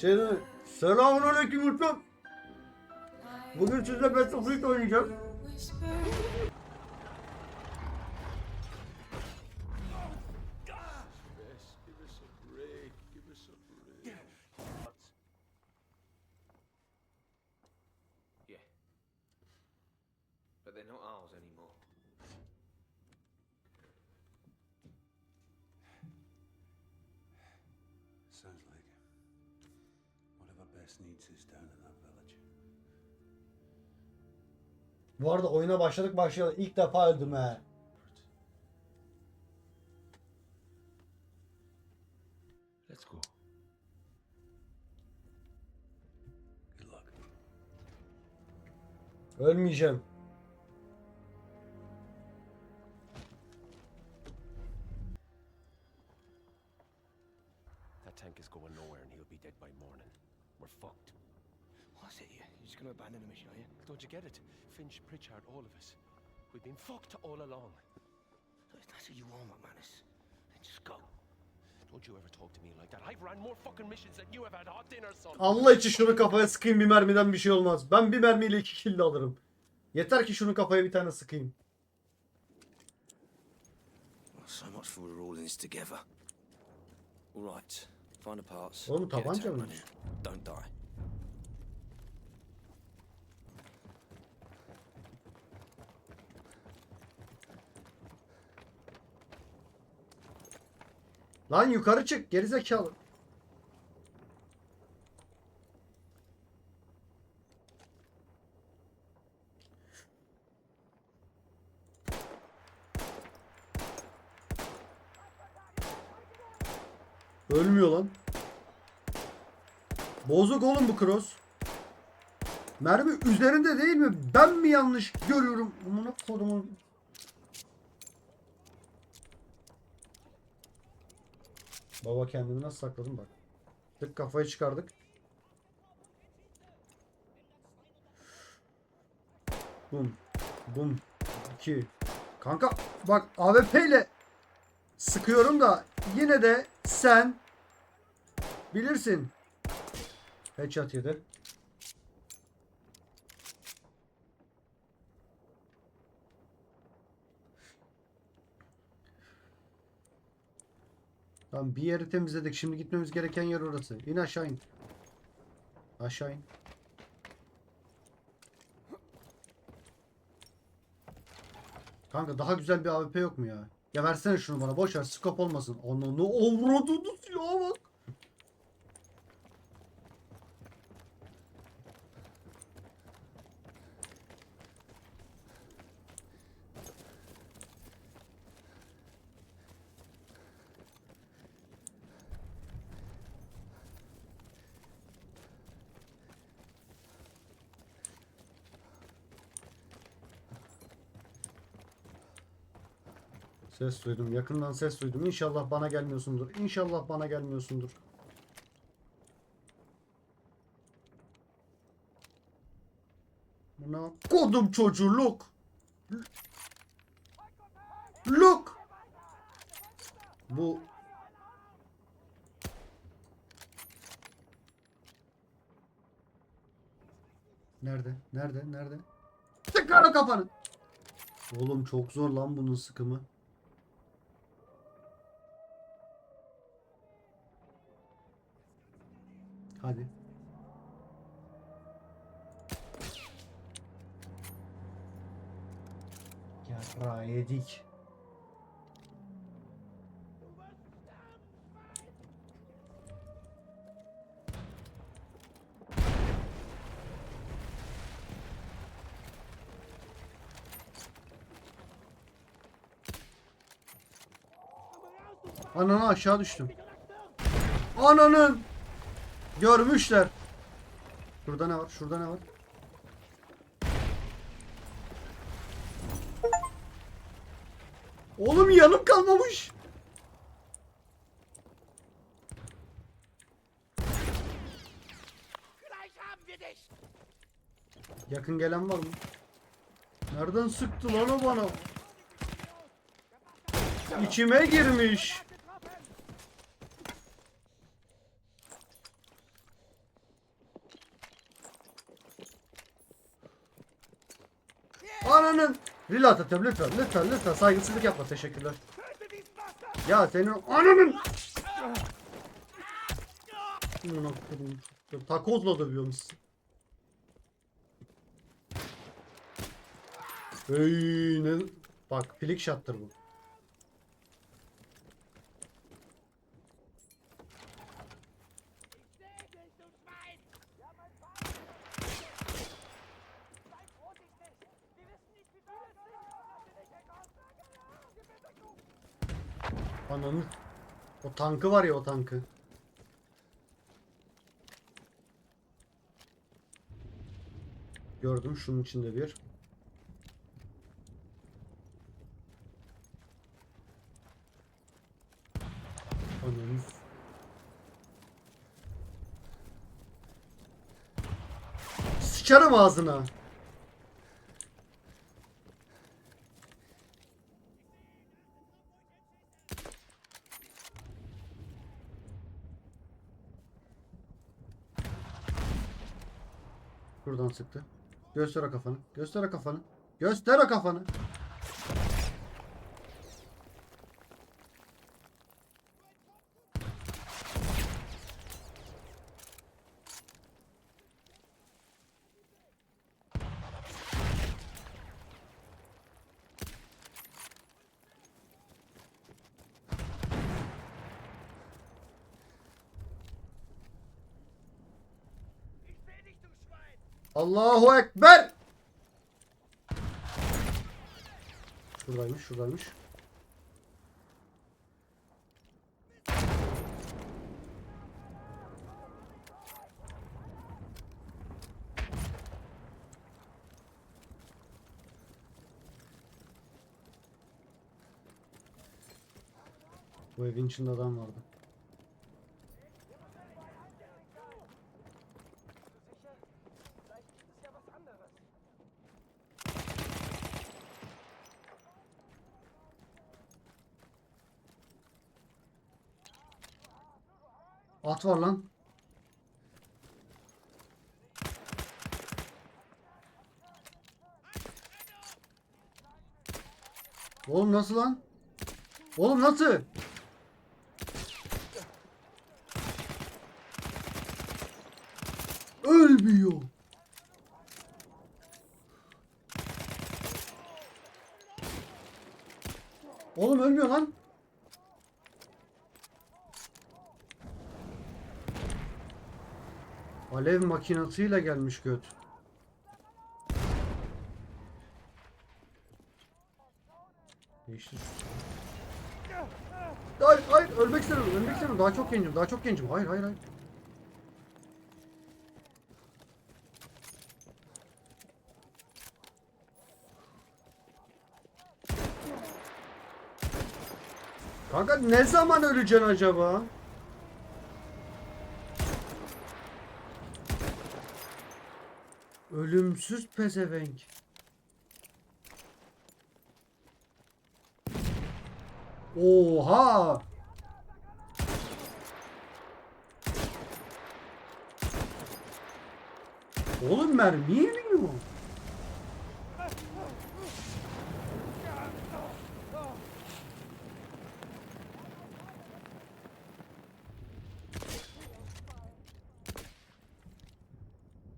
Şey Selamun aleyküm. Bugün sizle Battlefield oynayacağım. Bu arada oyuna başladık başladık. İlk defa öldüm he. Let's go. Good luck. Ölmeyeceğim. That tank is going nowhere and he'll be dead by morning. We're fucked. What's it you? You're just gonna abandon the mission, are you? Don't you get it? Finch, Pritchard, all of us. We've been fucked all along. İf that's what you want, McManus, then just go. Don't you ever talk to me like that. I've ran more fucking missions than you have had hot dinner, son. Allah için şunu kafaya sıkayım bir mermiden bir şey olmaz. Ben bir mermiyle iki kill alırım. Yeter ki şunu kafaya bir tane sıkayım. So much for we're all in this together. All right, find the parts. Oğlum, tabanca mı? Don't die. Lan yukarı çık gerizekalı. Ölmüyor lan. Bozuk oğlum bu cross. Mermi üzerinde değil mi? Ben mi yanlış görüyorum? Amına kodumun. Baba kendini nasıl sakladın bak. Tık kafayı çıkardık. Bum. Bum. 2. Kanka bak AWP ile sıkıyorum da yine de sen bilirsin. Headshot yedi. Tamam bir yeri temizledik. Şimdi gitmemiz gereken yer orası. İn aşağı in. Aşağı in. Kanka daha güzel bir AWP yok mu ya? Ya versene şunu bana. Boş ver. Olmasın. Ananı avradını silaha bak. Ses duydum. Yakından ses duydum. İnşallah bana gelmiyorsundur. İnşallah bana gelmiyorsundur. Buna kodum çocuğu look. Look. Bu Nerede? Nerede? Nerede? Tıkar o kafanı. Oğlum çok zor lan bunun sıkımı. Hadi. Yarra yedik. Ananı aşağı düştüm. Ananın. Görmüşler. Şurada ne var? Şurada ne var? Oğlum yanım kalmamış. Yakın gelen var mı? Nereden sıktı lan o bana? İçime girmiş. Reload atıyorum lütfen lütfen lütfen saygısızlık yapma teşekkürler. Ya senin ananın. Takozla dövüyormuşsun. Hey ne? Bak flick shot'tır bu. Ananı. O tankı var ya o tankı. Gördüm şunun içinde bir. Ananı. Sıçarım ağzına. Buradan sıktı. Göster o kafanı. Göster o kafanı. Göster o kafanı. Allahu Ekber. Şuradaymış, şuradaymış. Bu evin içinde adam vardı. At var lan. Oğlum nasıl lan? Oğlum nasıl? Ölmüyor. Oğlum ölmüyor lan. Alev makinasıyla gelmiş göt. Değiştir. Hayır hayır ölmek istemiyorum ölmek istemiyorum daha çok gencim daha çok gencim hayır hayır hayır. Kanka ne zaman öleceksin acaba? Ölümsüz pezevenk. Oha! Oğlum mermiye mi o?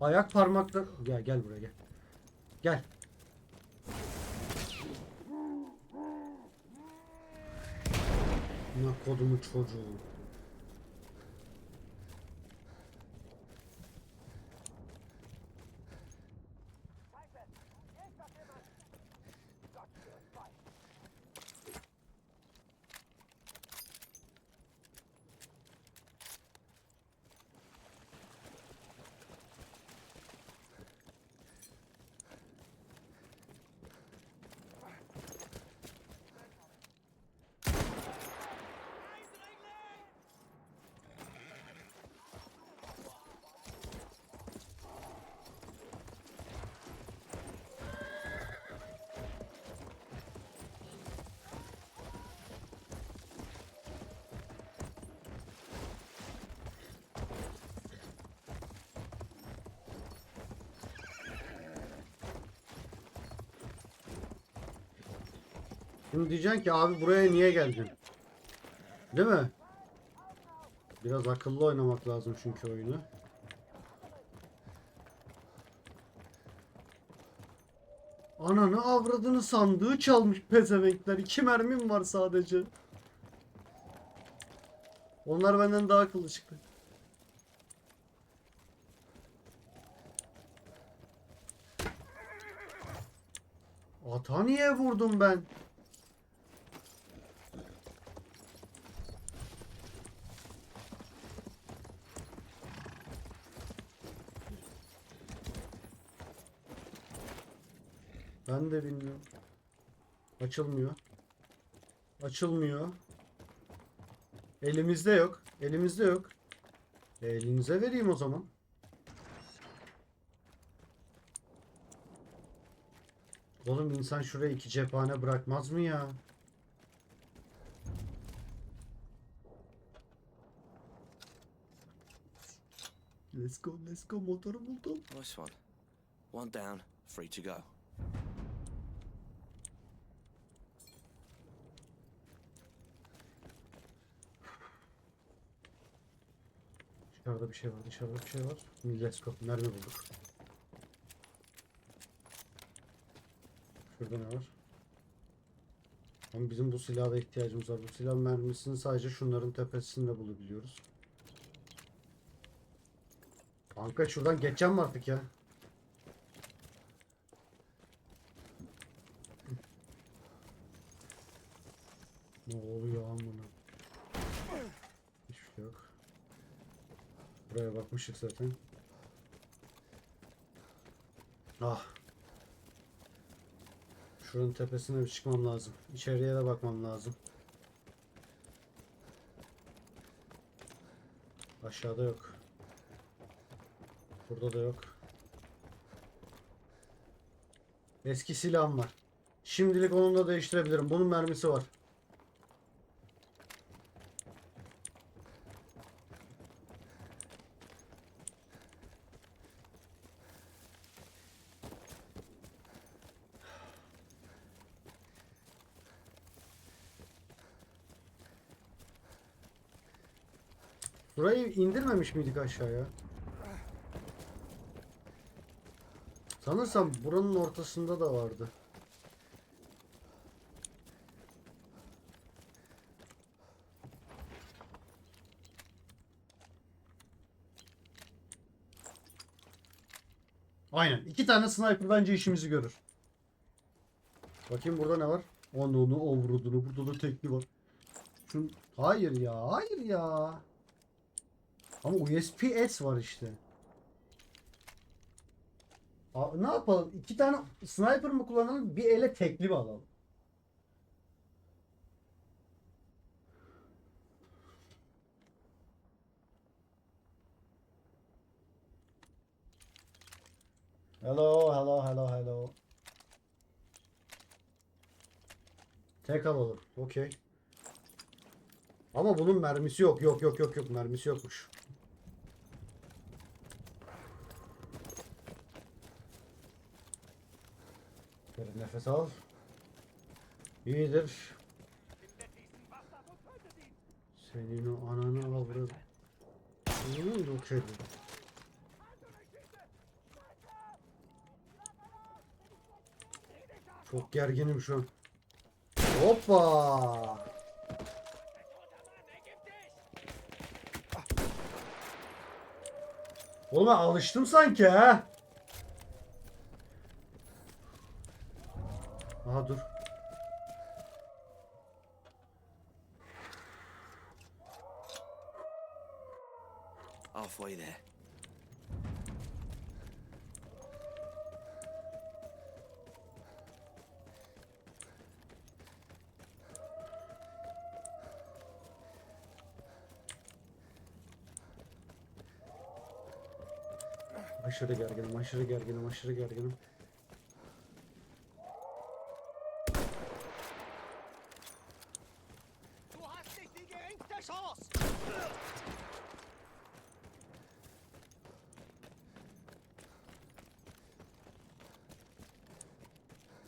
Ayak parmakla gel gel buraya gel. Gel. Ne kodumu çocuğu. Şimdi diyeceksin ki abi buraya niye geldin? Değil mi? Biraz akıllı oynamak lazım çünkü oyunu. Ananı avradını sandığı çalmış pezevenkler. İki mermim var sadece. Onlar benden daha akıllı çıktı. Ata niye vurdum ben? Ben de bilmiyorum. Açılmıyor. Açılmıyor. Elimizde yok. Elimizde yok. E, elinize vereyim o zaman. Oğlum insan şuraya iki cephane bırakmaz mı ya? Let's go, let's go. Motoru buldum. Nice one. One down, free to go. Dışarıda bir şey var, dışarıda bir şey var. Let's go. Mermi bulduk. Şurada ne var? Ama bizim bu silaha da ihtiyacımız var. Bu silah mermisini sadece şunların tepesinde bulabiliyoruz. Kanka şuradan geçeceğim artık ya? Ne oluyor amına? Hiçbir şey yok. Bakmıştık zaten. Ah. Şuranın tepesine bir çıkmam lazım. İçeriye de bakmam lazım. Aşağıda yok. Burada da yok. Eski silahım var. Şimdilik onu da değiştirebilirim. Bunun mermisi var. İndirmemiş miydik aşağıya? Sanırsam buranın ortasında da vardı. Aynen. İki tane sniper bence işimizi görür. Bakayım burada ne var? Onu onu ovurduğunu. Burada da tekli var. Şun... Hayır ya. Hayır ya. Ama USP-S var işte. Aa, ne yapalım? İki tane sniper mı kullanalım? Bir ele tekli mi alalım? Hello, hello, hello, hello. Tek alalım. Okey. Ama bunun mermisi yok. Yok yok yok yok. Mermisi yokmuş. Derin nefes al. İyidir. Senin o ananı avradı. Bunu yok edin. Çok gerginim şu an. Hoppa! Oğlum ben alıştım sanki ha. Aha dur. Halfway there. Aşırı gerginim, aşırı gerginim, aşırı gerginim.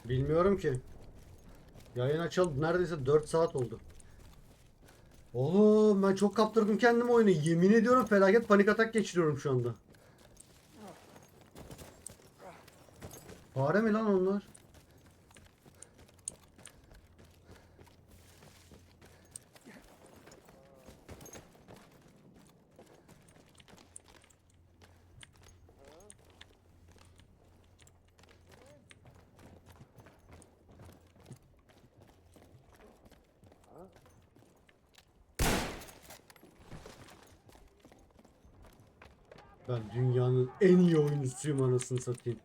Bilmiyorum ki. Yayın açıldı. Neredeyse 4 saat oldu. Oğlum ben çok kaptırdım kendimi oyunu. Yemin ediyorum felaket panik atak geçiriyorum şu anda. Fare mi lan onlar? Ben dünyanın en iyi oyuncusuyum anasını satayım.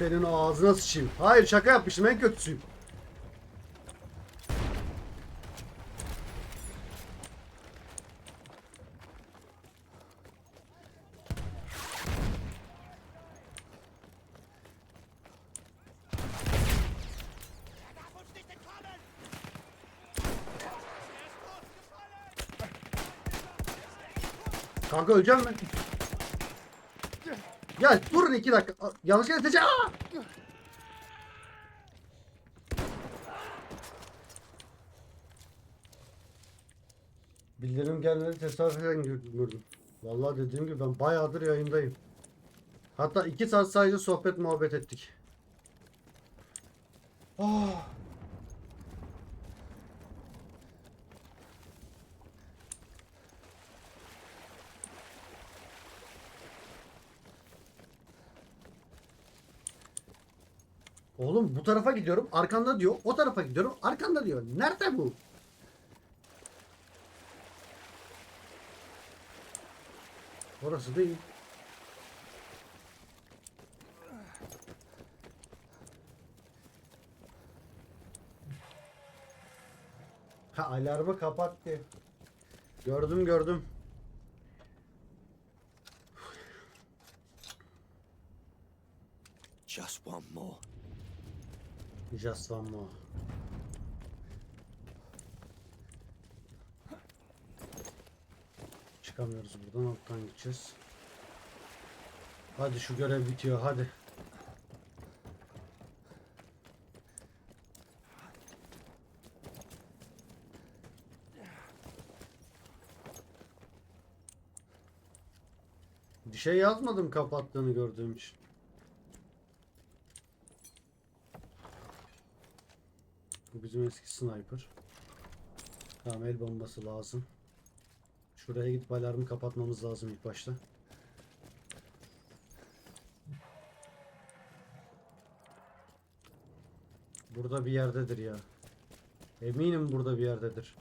Senin ağzına sıçayım. Hayır şaka yapmıştım en kötüsüyüm. Kanka öleceğim ben. Ya durun iki dakika. Aa, Yanlış yere tece- Aa! Bildirim gelmedi tesadüfen gördüm. Vallahi dediğim gibi ben bayağıdır yayındayım. Hatta iki saat sadece sohbet muhabbet ettik. Ah. Oğlum bu tarafa gidiyorum arkanda diyor. O tarafa gidiyorum arkanda diyor. Nerede bu? Orası değil. Ha alarmı kapattı. Gördüm gördüm. Just one more. Just one more. Çıkamıyoruz buradan alttan gideceğiz. Hadi şu görev bitiyor hadi. Bir şey yazmadım kapattığını gördüğüm için. Bu bizim eski sniper. Tamam el bombası lazım. Şuraya gidip alarmı kapatmamız lazım ilk başta. Burada bir yerdedir ya. Eminim burada bir yerdedir.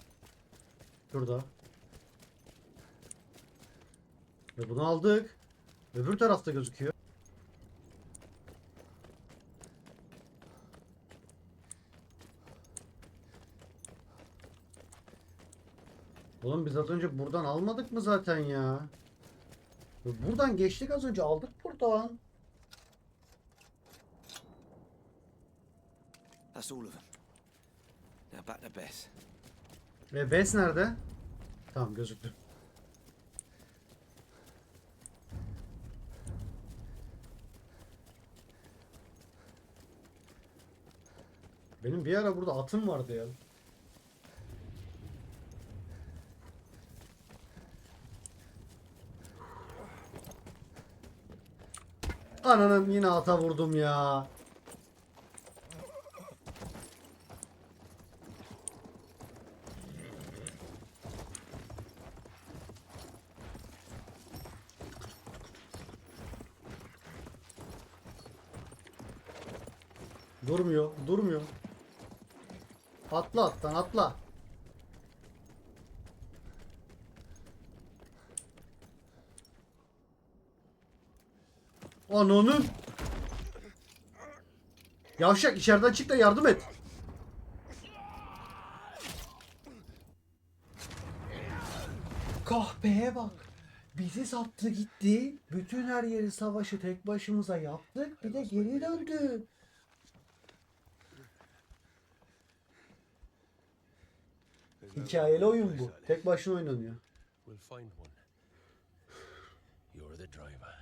Şurada. Ve bunu aldık. Öbür tarafta gözüküyor. Oğlum biz az önce buradan almadık mı zaten ya? Buradan geçtik az önce aldık buradan. That's all of them. Now back to Bess. Ve Bes nerede? Tamam gözüktü. Benim bir ara burada atım vardı ya. Ananın yine ata vurdum ya. Yavşak içeriden çık da yardım et. Kahpeye bak. Bizi sattı gitti. Bütün her yeri savaşı tek başımıza yaptık. Bir de geri döndü. Hikayeli oyun bu. Tek başına oynanıyor. We'll find one. driver.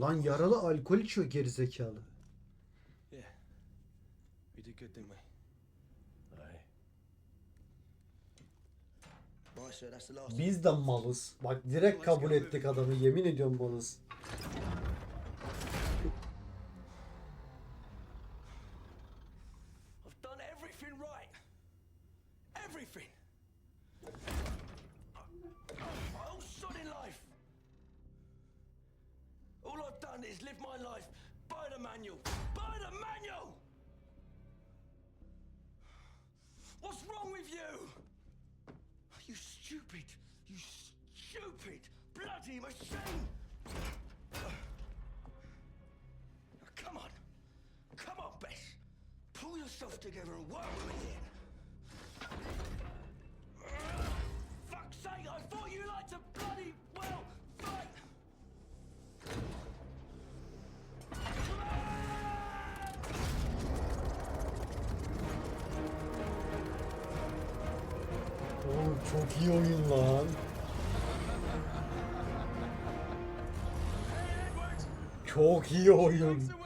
Lan yaralı alkol içiyor gerizekalı. Yeah. We did good, didn't we? Aye. Right, sir, that's the last. Biz de malız. Bak direkt kabul ettik adamı. Yemin ediyorum malız. Yourself together and work with here. Fuck's sake, I thought you liked to bloody well fight! Çok iyi oyun lan. Çok iyi oyun.